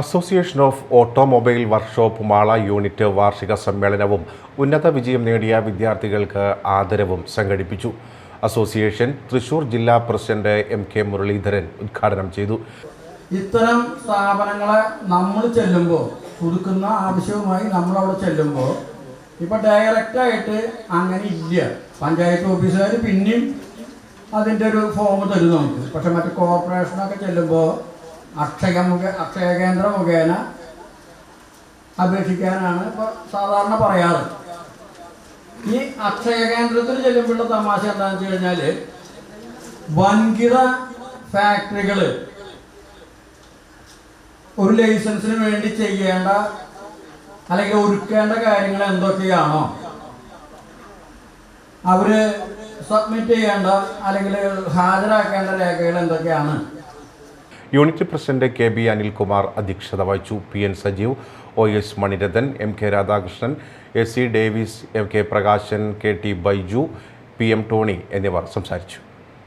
Association of automobile workshop Mala unit വാർഷിക സമ്മേളനവും ഉന്നത വിജയം നേടിയ വിദ്യാർത്ഥികൾക്ക് ആദരവും സംഘടിപ്പിച്ചു. അസോസിയേഷൻ തൃശൂർ ജില്ലാ പ്രസിഡന്റ് എം കെ മുരളീധരൻ ഉദ്ഘാടനം ചെയ്തു. ഇത്തരം സ്ഥാപനങ്ങളെ നമ്മൾ ചെല്ലുമ്പോൾ പുതുക്കുന്ന ആവശ്യവുമായി നമ്മൾ അവിടെ ചെല്ലുമ്പോൾ ഇപ്പൊ ഡയറക്റ്റായിട്ട് അങ്ങനെ ഇല്ല. പഞ്ചായത്ത് ഓഫീസുകാർ പിന്നെയും അതിന്റെ ഒരു ഫോം തരും നമുക്ക്. പക്ഷെ മറ്റേ കോർപ്പറേഷനൊക്കെ ചെല്ലുമ്പോൾ അക്ഷയ മുഖ അക്ഷയ കേന്ദ്ര മുഖേന അപേക്ഷിക്കാനാണ് ഇപ്പോൾ സാധാരണ പറയാറ്. ഈ അക്ഷയ കേന്ദ്രത്തിൽ ചെല്ലുമ്പോഴുള്ള തമാശ എന്താണെന്ന് വെച്ച് കഴിഞ്ഞാൽ വൻകിട ഫാക്ടറികൾ ഒരു ലൈസൻസിന് വേണ്ടി ചെയ്യേണ്ട അല്ലെങ്കിൽ ഒരുക്കേണ്ട കാര്യങ്ങൾ എന്തൊക്കെയാണോ അവർ സബ്മിറ്റ് ചെയ്യേണ്ട അല്ലെങ്കിൽ ഹാജരാക്കേണ്ട രേഖകൾ എന്തൊക്കെയാണ്? Unit president K B Anilkumar അധ്യക്ഷത വഹിച്ചു. P N Sajeev O S Manirathan M K Radhakrishnan S C Davis M K Prakashan K T Baiju P M Tony എന്നിവർ സംസാരിച്ചു.